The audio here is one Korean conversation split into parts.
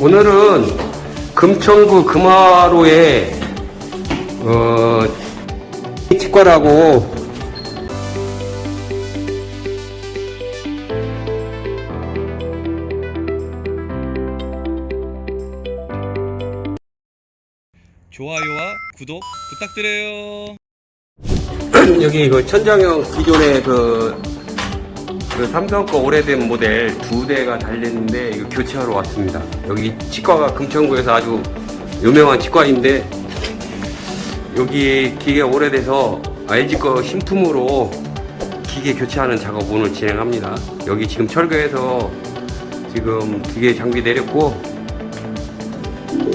오늘은 금천구 금화로에 어 치과라고 좋아요와 구독 부탁드려요. 여기 그 천장형 기존에 그, 그 삼성 거 오래된 모델 두 대가 달렸는데 이거 교체하러 왔습니다. 여기 치과가 금천구에서 아주 유명한 치과인데 여기 기계 오래돼서 LG 거 신품으로 기계 교체하는 작업 오늘 진행합니다. 여기 지금 철거해서 지금 기계 장비 내렸고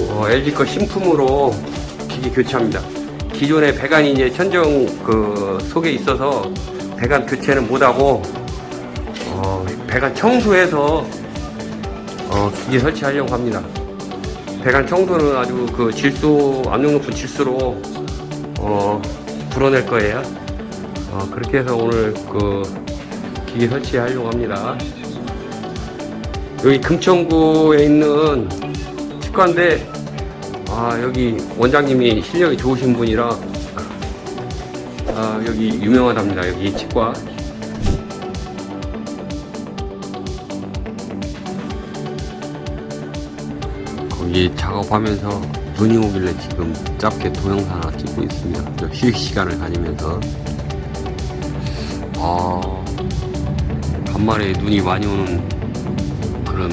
어, LG 거 신품으로 기계 교체합니다. 기존의 배관이 이제 천정 그 속에 있어서 배관 교체는 못하고 어, 배관 청소해서 어, 기계 설치하려고 합니다. 배관 청소는 아주 그 질소 압력 높은 질소로 어, 불어낼 거예요. 어, 그렇게 해서 오늘 그 기계 설치하려고 합니다. 여기 금천구에 있는 치과인데 아 여기 원장님이 실력이 좋으신 분이라 아 여기 유명하답니다 여기 치과 거기 작업하면서 눈이 오길래 지금 짧게 동영상 하나 찍고 있습니다. 저 휴식 시간을 가지면서. 아 간만에 눈이 많이 오는 그런